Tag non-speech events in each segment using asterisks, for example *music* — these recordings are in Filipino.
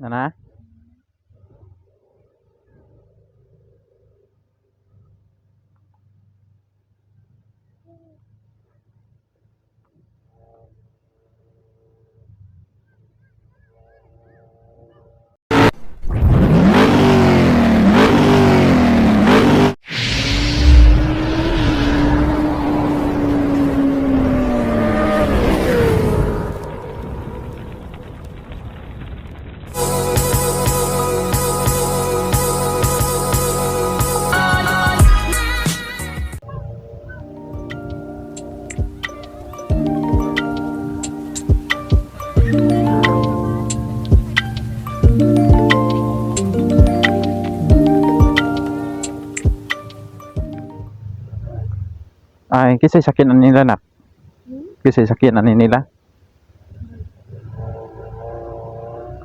Na na? Ay, kisay sakyanan nila nak. Kisay sakyanan ni nila.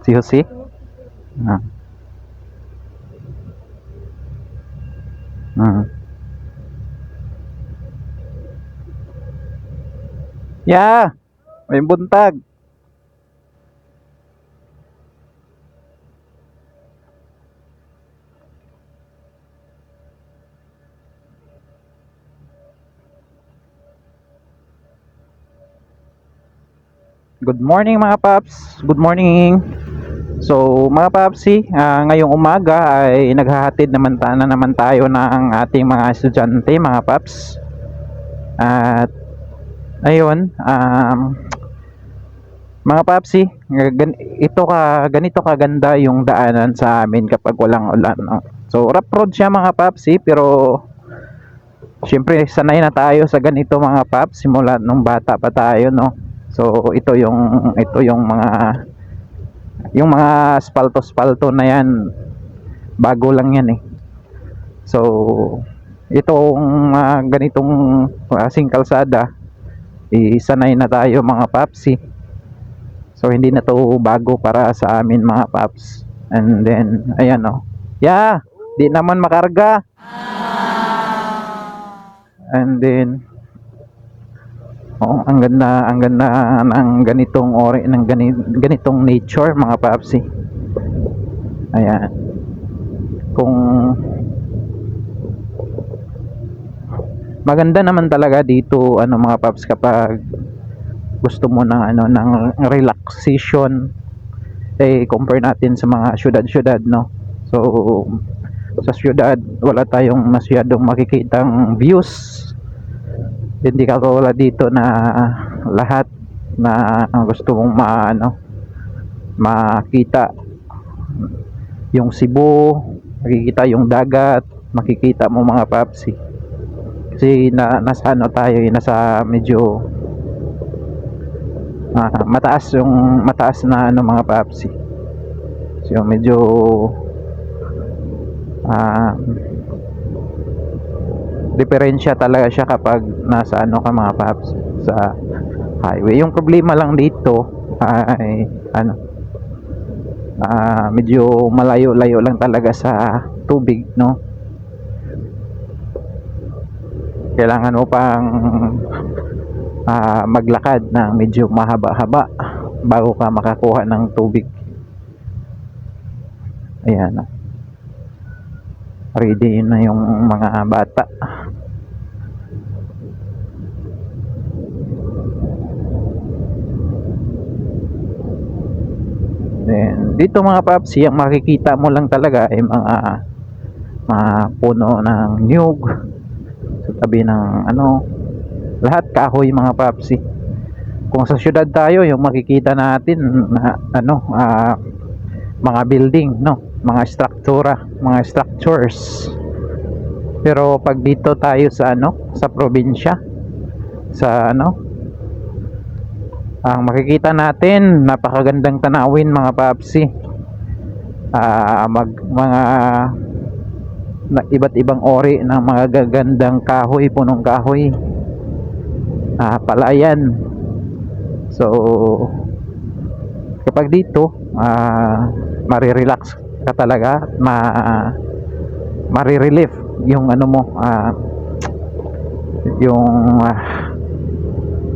Si Jose? Ah. Ah. Ya, may buntag. Good morning mga paps. Good morning. So mga papsi, ah, ngayong umaga ay naghahatid naman ta na naman tayo ng ating mga estudyante mga paps. At ayun, um, mga papsi, ito ka ganito kaganda yung daanan sa amin kapag walang ulan. No? So rough road siya mga papsi pero Siyempre sanay na tayo sa ganito mga paps simula nung bata pa tayo no. So ito yung ito yung mga yung mga spalto-spalto na yan bago lang yan eh. So itong mga ganitong klaseng kalsada isanay na tayo mga papsi. So hindi na to bago para sa amin mga paps. And then ayan oh. Yeah, di naman makarga. And then Oh, ang ganda, ang ganda ng ganitong ori ng gani, ganitong nature mga papsi. Ayan. Kung maganda naman talaga dito ano mga paps kapag gusto mo ng ano ng relaxation eh compare natin sa mga syudad-syudad no. So sa syudad wala tayong masyadong makikitang views hindi ka wala dito na lahat na gusto mong maano makita. Yung Cebu makikita yung dagat makikita mo mga papsi. Kasi na, nasa ano tayo eh, nasa medyo ah, mataas yung mataas na ano mga papsi. So medyo ah diferensya talaga siya kapag nasa ano ka mga paps sa highway. Yung problema lang dito ay ano ah medyo malayo-layo lang talaga sa tubig, no? Kailangan mo pang ah, maglakad ng medyo mahaba-haba bago ka makakuha ng tubig. Ayan. Ready na yung mga bata. Then, dito mga papsi, ang makikita mo lang talaga ay mga mga puno ng niyog. Sa tabi ng ano lahat kahoy mga papsi kung sa syudad tayo yung makikita natin na ano ah, mga building no mga struktura mga structures. Pero pag dito tayo sa ano sa probinsya sa ano ang makikita natin napakagandang tanawin mga papsi. Ah, mag mga na iba't ibang ori ng mga gagandang kahoy punong kahoy. Ah, palayan. So kapag dito ah, marirelax ka talaga ma marirelief yung ano mo ah, yung ah,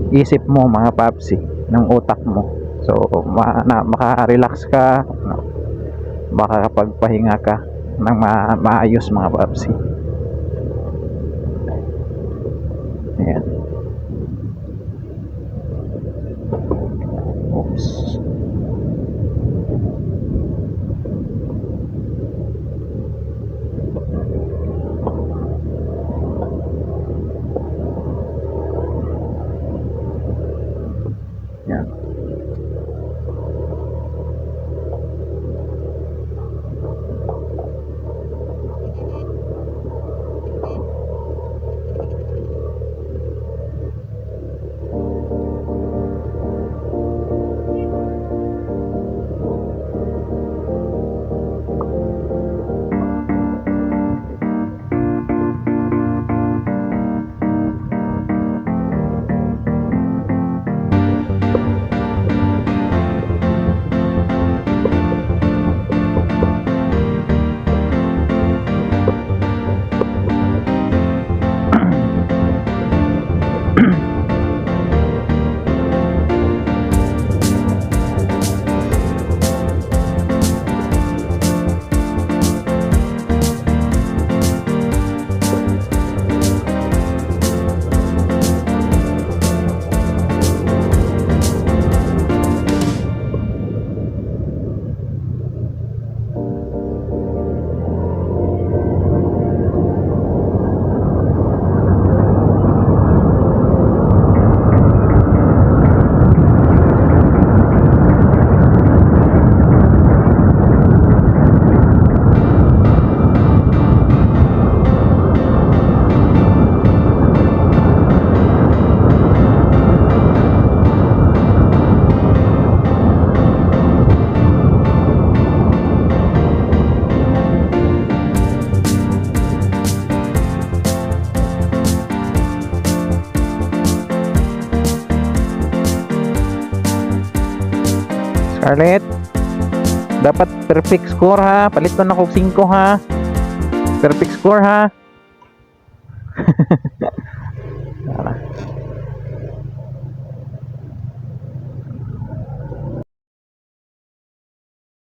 isip mo mga papsi ng utak mo so ma, na, maka-relax ka makakapagpahinga ka ng ma- maayos mga papsi. Ayan. Scarlett, dapat perfect score ha. Palit na kog 5 ha. Perfect score ha. *laughs* Tara.